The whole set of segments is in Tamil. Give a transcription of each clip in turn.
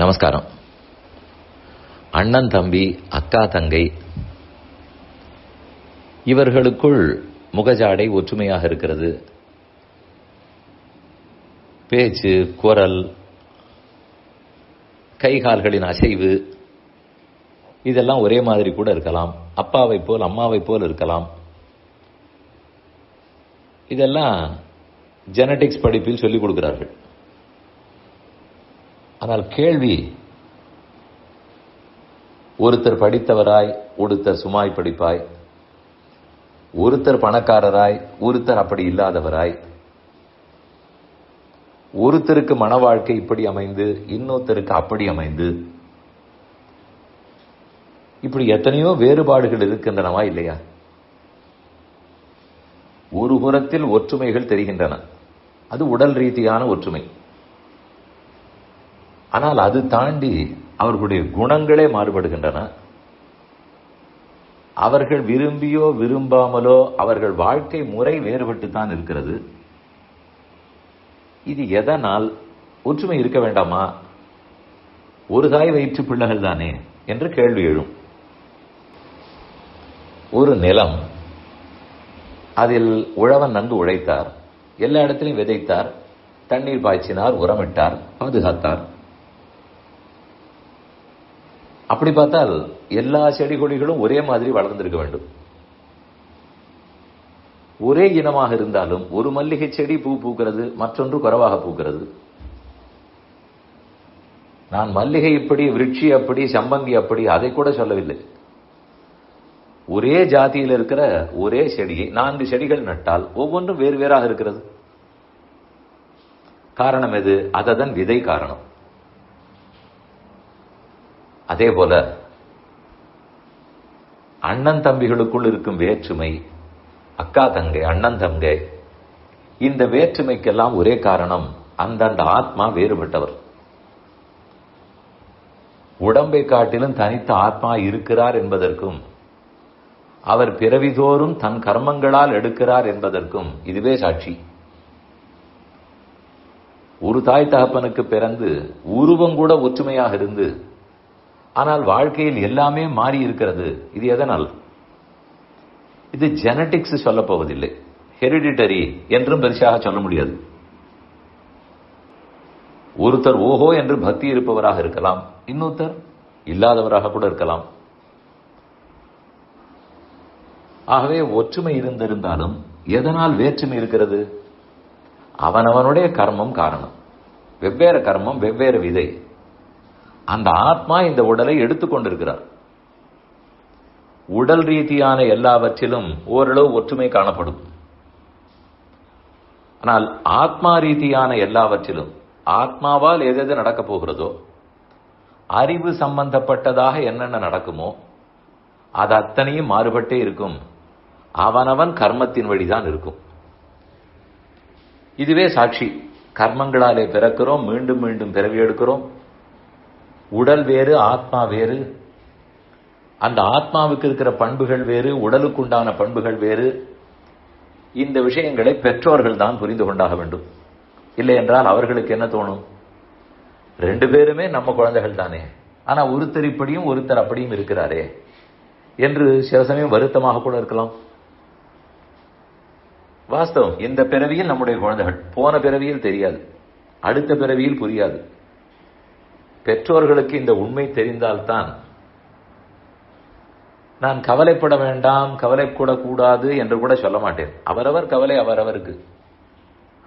நமஸ்காரம். அண்ணன் தம்பி அக்கா தங்கை இவர்களுக்குள் முகஜாடை ஒற்றுமையாக இருக்கிறது. பேச்சு குரல் கைகால்களின் அசைவு இதெல்லாம் ஒரே மாதிரி கூட இருக்கலாம். அப்பாவை போல் அம்மாவை போல் இருக்கலாம். இதெல்லாம் ஜெனடிக்ஸ் படிப்பில் சொல்லிக் கொடுக்கிறார்கள். ஆனால் கேள்வி ஒருத்தர் படித்தவராய் ஒருத்தர் சுமாய் படிப்பாய் ஒருத்தர் பணக்காரராய் ஒருத்தர் அப்படி இல்லாதவராய் ஒருத்தருக்கு மன வாழ்க்கை இப்படி அமைந்து இன்னொருத்தருக்கு அப்படி அமைந்து இப்படி எத்தனையோ வேறுபாடுகள் இருக்கின்றனவா இல்லையா? ஒரு புறத்தில் ஒற்றுமைகள் தெரிகின்றன. அது உடல் ரீதியான ஒற்றுமை. ஆனால் அது தாண்டி அவர்களுடைய குணங்களே மாறுபடுகின்றன. அவர்கள் விரும்பியோ விரும்பாமலோ அவர்கள் வாழ்க்கை முறை வேறுபட்டு தான் இருக்கிறது. இது எதனால் ஒற்றுமை இருக்க வேண்டாமா? ஒரு தாய் வயிற்று பிள்ளைகள் தானே என்று கேள்வி எழும். ஒரு நிலம் அதில் உழவன் நன்கு உழைத்தார் எல்லா இடத்திலையும் விதைத்தார் தண்ணீர் பாய்ச்சினார் உரமிட்டார் பாதுகாத்தார். அப்படி பார்த்தால் எல்லா செடி கொடிகளும் ஒரே மாதிரி வளர்ந்திருக்க வேண்டும். ஒரே இனமாக இருந்தாலும் ஒரு மல்லிகை செடி பூ பூக்கிறது மற்றொன்று குறைவாக பூக்கிறது. நான் மல்லிகை இப்படி விருட்சி அப்படி சம்பங்கி அப்படி அதை கூட சொல்லவில்லை. ஒரே ஜாதியில் இருக்கிற ஒரே செடியை நான்கு செடிகள் நட்டால் ஒவ்வொன்றும் வேறு வேறாக இருக்கிறது. காரணம் எது? அதன் விதை காரணம். அதே போல அண்ணன் தம்பிகளுக்குள் இருக்கும் வேற்றுமை அக்கா தங்கை அண்ணன் தங்கை இந்த வேற்றுமைக்கெல்லாம் ஒரே காரணம் அந்தந்த ஆத்மா வேறுபட்டவர். உடம்பை காட்டிலும் தனித்த ஆத்மா இருக்கிறார் என்பதற்கும் அவர் பிறவிதோறும் தன் கர்மங்களால் எடுக்கிறார் என்பதற்கும் இதுவே சாட்சி. ஒரு தாய் தகப்பனுக்கு பிறந்து உருவம் கூட ஒற்றுமையாக இருந்து ஆனால் வாழ்க்கையில் எல்லாமே மாறி இருக்கிறது இது எதனால்? இது ஜெனட்டிக்ஸ் சொல்ல போவதில்லை. ஹெரிடிட்டரி என்றும் பெருசாக சொல்ல முடியாது. ஒருத்தர் ஓஹோ என்று பக்தி இருப்பவராக இருக்கலாம். இன்னொருத்தர் இல்லாதவராக கூட இருக்கலாம். ஆகவே ஒற்றுமை இருந்திருந்தாலும் எதனால் வேற்றுமை இருக்கிறது? அவனவனுடைய கர்மம் காரணம். வெவ்வேறு கர்மம் வெவ்வேறு விதை. அந்த ஆத்மா இந்த உடலை எடுத்துக்கொண்டிருக்கிறார் உடல் ரீதியான எல்லாவற்றிலும் ஓரளவு ஒற்றுமை காணப்படும். ஆனால் ஆத்மா ரீதியான எல்லாவற்றிலும் ஆத்மாவால் எது நடக்கப் போகிறதோ அறிவு சம்பந்தப்பட்டதாக என்னென்ன நடக்குமோ அது அத்தனையும் மாறுபட்டே இருக்கும். அவனவன் கர்மத்தின் வழிதான் இருக்கும். இதுவே சாட்சி. கர்மங்களாலே பிறக்கிறோம் மீண்டும் மீண்டும் பிறவி எடுக்கிறோம். உடல் வேறு ஆத்மா வேறு. அந்த ஆத்மாவுக்கு இருக்கிற பண்புகள் வேறு உடலுக்குண்டான பண்புகள் வேறு. இந்த விஷயங்களை பெற்றோர்கள் தான் புரிந்து கொண்டாக வேண்டும். இல்லை என்றால் அவர்களுக்கு என்ன தோணும்? ரெண்டு பேருமே நம்ம குழந்தைகள் தானே. ஆனா ஒருத்தர் இப்படியும் ஒருத்தர் அப்படியும் இருக்கிறாரே என்று சில சமயம் வருத்தமாக கூட இருக்கலாம். வாஸ்தவம் இந்த பிறவியில் நம்முடைய குழந்தைகள் போன பிறவியில் தெரியாது. அடுத்த பிறவியில் புரியாது. பெற்றோர்களுக்கு இந்த உண்மை தெரிந்தால்தான் நான் கவலைப்பட வேண்டாம் கவலைப்படக்கூடாது என்று கூட சொல்ல மாட்டேன். அவரவர் கவலை அவரவருக்கு.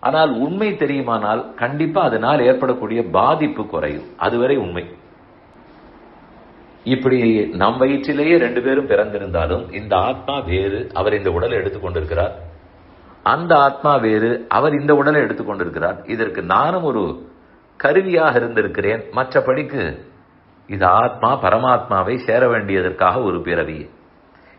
ஆனால் உண்மை தெரியுமானால் கண்டிப்பா அதனால் ஏற்படக்கூடிய பாதிப்பு குறையும். அதுவரை உண்மை. இப்படி நம் வயிற்றிலேயே ரெண்டு பேரும் பிறந்திருந்தாலும் இந்த ஆத்மா வேறு அவர் இந்த உடலை எடுத்துக்கொண்டிருக்கிறார் அந்த ஆத்மா வேறு அவர் இந்த உடலை எடுத்துக்கொண்டிருக்கிறார் இதற்கு நானும் ஒரு கருவியாக இருந்திருக்கிறேன். மற்றபடிக்கு இது ஆத்மா பரமாத்மாவை சேர வேண்டியதற்காக ஒரு பிறவி.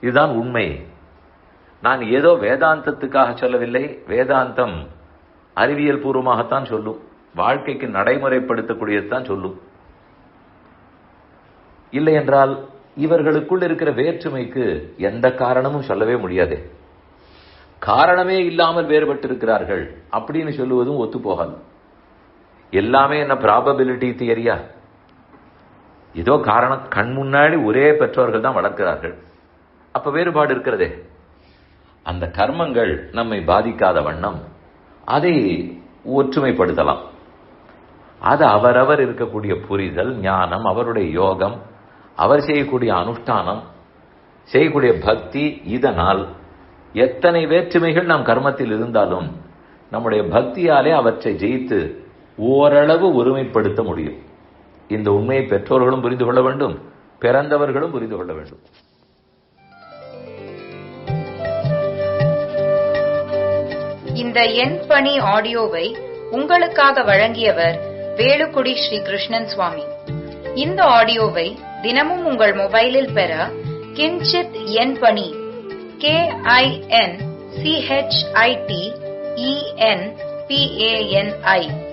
இதுதான் உண்மை. நான் ஏதோ வேதாந்தத்துக்காக சொல்லவில்லை. வேதாந்தம் அறிவியல் பூர்வமாகத்தான் சொல்லும். வாழ்க்கைக்கு நடைமுறைப்படுத்தக்கூடியதுதான் சொல்லும். இல்லை என்றால் இவர்களுக்குள் இருக்கிற வேற்றுமைக்கு எந்த காரணமும் சொல்லவே முடியாது. காரணமே இல்லாமல் வேறுபட்டிருக்கிறார்கள். அப்படின்னு சொல்லுவதும் ஒத்துப்போகாது. எல்லாமே என்ன ப்ராபபிலிட்டி தியரியா ஏதோ காரணம் கண் முன்னாடி ஒரே பெற்றோர்கள் தான் வளர்க்கிறார்கள். அப்ப வேறுபாடு இருக்கிறதே. அந்த கர்மங்கள் நம்மை பாதிக்காத வண்ணம் அதை ஒற்றுமைப்படுத்தலாம். அது அவரவர் இருக்கக்கூடிய புரிதல் ஞானம் அவருடைய யோகம் அவர் செய்யக்கூடிய அனுஷ்டானம் செய்யக்கூடிய பக்தி இதனால் எத்தனை வேற்றுமைகள் நாம் கர்மத்தில் இருந்தாலும் நம்முடைய பக்தியாலே அவற்றை ஜெயித்து ஓரளவு ஒருமைப்படுத்த முடியும். இந்த உண்மையை பெற்றோர்களும் புரிந்து கொள்ள வேண்டும் பிறந்தவர்களும் புரிந்து கொள்ள வேண்டும். இந்த எண் பணி ஆடியோவை உங்களுக்காக வழங்கியவர் வேலுக்குடி ஸ்ரீ கிருஷ்ணன் சுவாமி. இந்த ஆடியோவை தினமும் உங்கள் மொபைலில் பெற கிஞ்சித் எண் பணி கே ஐ என் சிஹெச்ஐடி இஎன் பிஏஎன்ஐ